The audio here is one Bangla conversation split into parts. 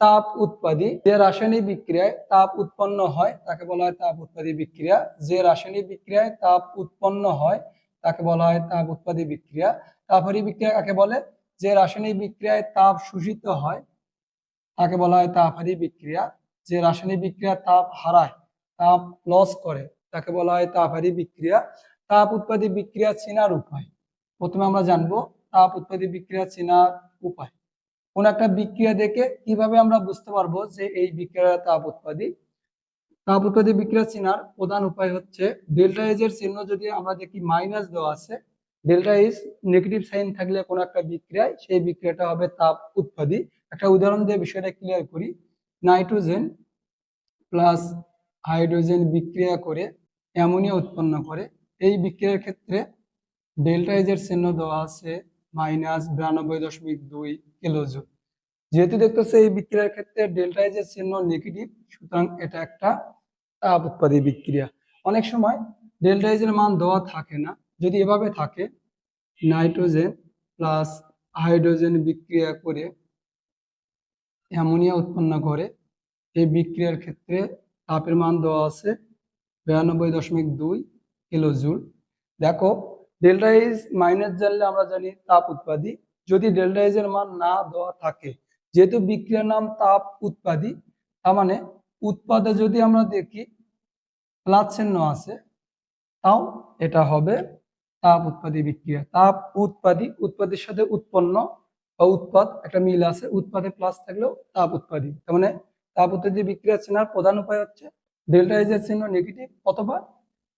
তাপ উৎপাদী যে রাসায়নিক বিক্রিয়ায় তাপ উৎপন্ন হয়, তাকে বলা হয় তাপ উৎপাদী বিক্রিয়া। যে রাসায়নিক বিক্রিয়ায় তাপ উৎপন্ন হয়, তাকে বলা হয় তাপ উৎপাদী বিক্রিয়া। তাপহারী বিক্রিয়া কাকে বলে? যে রাসায়নিক বিক্রিয়ায় তাপ শোষিত হয়, তাকে বলা হয় তাপহারী বিক্রিয়া। যে রাসায়নিক বিক্রিয়া তাপ হারায়, তাপ লস করে, তাকে বলা হয় তাপহারী বিক্রিয়া। তাপ উৎপাদী বিক্রিয়া চেনার উপায়। প্রথমে আমরা জানব তাপ উৎপাদী বিক্রিয়া চেনার উপায়। কোন একটা বিক্রিয়া দেখে কীভাবে আমরা বুঝতে পারব যে এই বিক্রিয়া তাপ উৎপাদী? তাপ উৎপাদী বিক্রিয়া চেনার প্রধান উপায় হচ্ছে ডেল্টা এজ এর চিহ্ন যদি আমরা দেখি মাইনাস দেওয়া আছে, ডেল্টা এজ নেগেটিভ সাইন থাকলে কোনো একটা বিক্রিয়ায় সেই বিক্রিয়াটা হবে তাপ উৎপাদী। একটা উদাহরণ দিয়ে বিষয়টা ক্লিয়ার করি। নাইট্রোজেন প্লাস হাইড্রোজেন বিক্রিয়া করে অ্যামোনিয়া উৎপন্ন করে। এই বিক্রিয়ার ক্ষেত্রে ডেল্টা এজ এর চিহ্ন দেওয়া আছে মাইনাস বিরানব্বই দশমিক দুই কিলোজুল যেহেতু দেখতেছে এই বিক্রিয়ার ক্ষেত্রে ডেল্টা চিহ্ন নেগেটিভ সুতরাং এটা একটা তাপ উৎপাদী বিক্রিয়া। অনেক সময় ডেল্টা মান দেওয়া থাকে না, যদি এভাবে থাকে, নাইট্রোজেন প্লাস হাইড্রোজেন বিক্রিয়া করে অ্যামোনিয়া উৎপন্ন করে, এই বিক্রিয়ার ক্ষেত্রে তাপের মান দেওয়া আছে বিরানব্বই দশমিক দুই কিলোজুল দেখো ডেল্টা এইচ মাইনাস জানলে আমরা জানি তাপ উৎপাদী। যদি ডেল্টা এইচ মান না দেওয়া থাকে, যেহেতু বিক্রিয়ার নাম তাপ উৎপাদী, তার মানে উৎপাদে যদি আমরা দেখি প্লাস চিহ্ন আছে, তাও এটা হবে তাপ উৎপাদী বিক্রিয়া। তাপ উৎপাদী, উৎপাদের সাথে উৎপন্ন বা উৎপাদ, একটা মিল আছে, উৎপাদে প্লাস থাকলেও তাপ উৎপাদী। তার মানে তাপ উৎপাদী বিক্রিয়া চেনার প্রধান উপায় হচ্ছে ডেল্টা এইচ চিহ্ন নেগেটিভ অথবা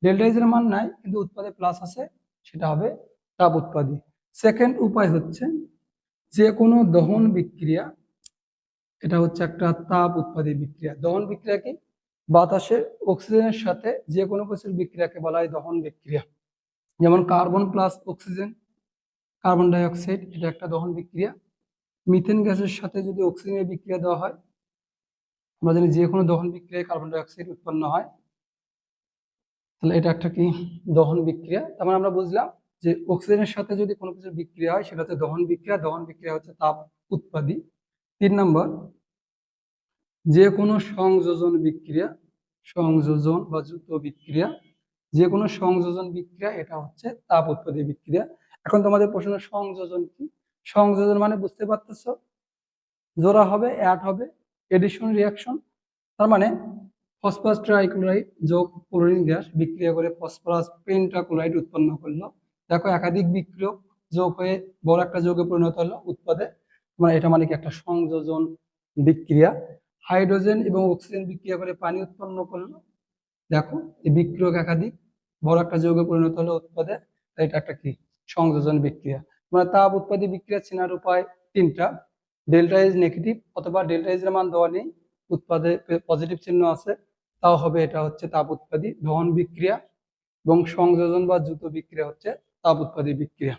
ডেল্টা এইচ মান নাই, কিন্তু উৎপাদে প্লাস আছে সেটা হবে তাপ উৎপাদী। সেকেন্ড উপায় হচ্ছে যে কোনো দহন বিক্রিয়া, এটা হচ্ছে একটা তাপ উৎপাদী বিক্রিয়া। দহন বিক্রিয়া কি? বাতাসে অক্সিজেনের সাথে যে কোনো কিছুর বিক্রিয়াকে বলা হয় দহন বিক্রিয়া। যেমন carbon plus oxygen, carbon dioxide এটা একটা দহন বিক্রিয়া। মিথেন গ্যাসের সাথে যদি অক্সিজেনের বিক্রিয়া দেওয়া হয়, আমরা জানি যে কোনো দহন বিক্রিয়ায় কার্বন ডাই অক্সাইড উৎপন্ন হয়। তাহলে এটা একটা কি দহন বিক্রিয়া? তার মানে আমরা বুঝলাম যে অক্সিজেনের সাথে যদি কোনো কিছু বিক্রিয়া হয়, সেটা হচ্ছে দহন বিক্রিয়া। দহন বিক্রিয়া হচ্ছে তাপ উৎপাদী। তিন নম্বর, যে কোনো সংযোজন বিক্রিয়া, সংযোজন বা যুক্ত বিক্রিয়া, যে কোনো সংযোজন বিক্রিয়া, এটা হচ্ছে তাপ উৎপাদী বিক্রিয়া। এখন তোমাদের প্রশ্ন, সংযোজন কি? সংযোজন মানে বুঝতে পারতেছ? জোড়া হবে অ্যাড হবে এডিশন রিয়াকশন তার মানে ফসফরাস ট্রাইক্লোরাইড যোগ ক্লোরিন গ্যাস বিক্রিয়া করে ফসফরাস পেন্টাক্লোরাইড উৎপন্ন করল। দেখো একাধিক বিক্রিয়ক যোগ হয়ে বড় একটা যোগে পরিণত হলো উৎপাদে। মানে এটা মানে কি একটা সংযোজন বিক্রিয়া। হাইড্রোজেন এবং অক্সিজেন বিক্রিয়া করে পানি উৎপন্ন করল। দেখো এই বিক্রিয়ক একাধিক, বড় একটা যৌগে পরিণত হলো উৎপাদে। এটা একটা কি? সংযোজন বিক্রিয়া। মানে তাপ উৎপাদী বিক্রিয়া চেনার উপায় তিনটা। ডেল্টা ইজ নেগেটিভ অথবা ডেল্টা ইজ এর মান দেওয়া নেই। উৎপাদে পজিটিভ চিহ্ন আছে। তাও হবে এটা হচ্ছে তাপ উৎপাদী দহন বিক্রিয়া এবং সংযোজন বা দ্রুত বিক্রিয়া হচ্ছে তাপ উৎপাদী বিক্রিয়া।